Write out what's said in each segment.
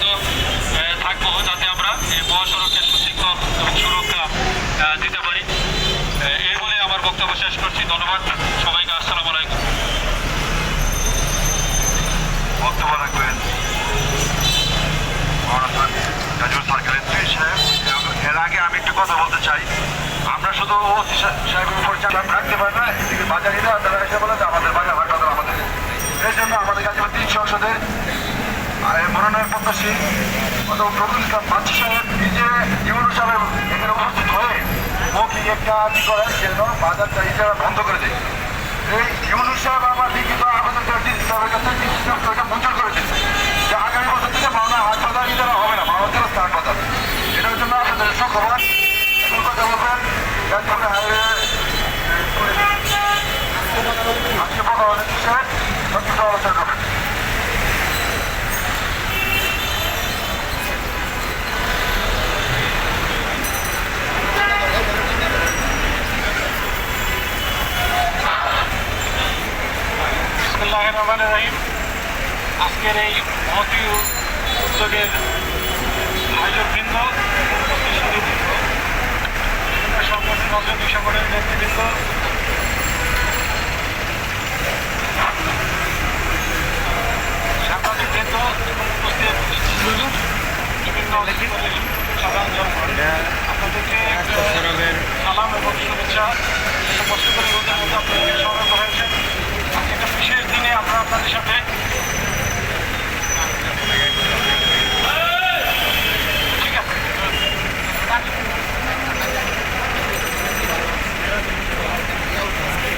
দায়িত্ব থাকব যাতে আমরা এই মহাসড়কের সুশৃঙ্খল সুরক্ষা দিতে পারি। এই বলে আমার বক্তব্য শেষ করছি। ধন্যবাদ। সবাইকে আসসালামু আলাইকুম। বক্তব্য রাখবেন এর আগে আমি একটু কথা বলতে চাই। আমরা শুধু ওসি সাহেবের উপর চাপ রাখতে পারি না, এদিকে বাজারিরা তারা এসে বলে যে আমাদের বাজার আমাদের এই জন্য আমাদের গাজীপুর তিন সংসদের আর এই মনোনয়ন প্রত্যাশী অথবা প্রবুল ইসলাম বাচ্চু সাহেব, নিজে ইউনু সাহেব এখানে উপস্থিত হয়ে মৌখিক একটা আর্জি করেন যেন বাজারটা ইজারা বন্ধ করে দেয়। এই ইউনুস সাহেব আমার লিখিত আবেদন করে সাহেবের কাছে ওইটা মঞ্জুর করে দিচ্ছে যে আগামী বছর থেকে মাওনা হাট বাজার ইজারা হবে না মাওনা থেকে স্টার্ট বাজার এটার জন্য আপনাদের সুখবর। এখন কথা বলবেন গাজীপুর হাইওয়ে আজকে বলা হলে সত্যি আলোচনা রহমান রহিম। আজকের এই মহতি উদ্যোগের আয়োজকবৃন্দ প্রতিনিধিবৃন্দ বিভিন্ন সংগঠন সংগঠনের নেতৃবৃন্দ সাংবাদিকবৃন্দ এবং উপস্থিত বিভিন্ন স্তরের সাধারণ জনগণ আপনাদেরকে সালাম এবং শুভেচ্ছা বলতে আপনাদেরকে স্মরণ হয়েছেন আজকে একটা বিশেষ দিনে আমরা আপনাদের সাথে ঠিক আছে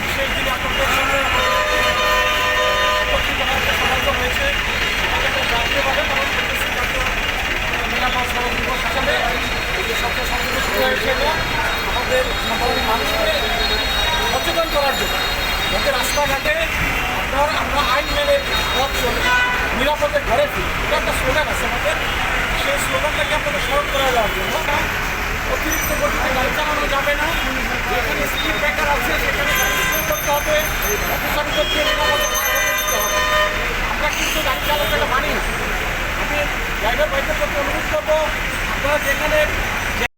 বিশেষ দিনে আপনাদের সামনে উপস্থিত হওয়ার সৌভাগ্য হয়েছে আমাদের জাতীয়ভাবে পালন করতেছি জাতীয় নিরাপদ সড়ক দিবস হিসাবে এই যে সপ্তাহ আমাদের সাধারণ মানুষকে সচেতন করার জন্য। যাতে রাস্তাঘাটে আপনার আমরা আইন মেনে পথ চলি, নিরাপদে ঘরে ফিরি। এটা একটা স্লোগান আছে আমাদের। সেই স্লোগানটাকে আপনাদের স্মরণ করা যাওয়ার জন্য। অতিরিক্ত গতিতে গাড়ি চালানো যাবে না। যেখানে স্পিড ব্রেকার আছে, সেখানে করতে হবে। অপসারীদেরকে নিরাপদে আমরা কিন্তু গাড়ি চালানোটা মানি আমি ড্রাইভার ভাইদের প্রতি অনুরোধ করব, আপনারা যেখানে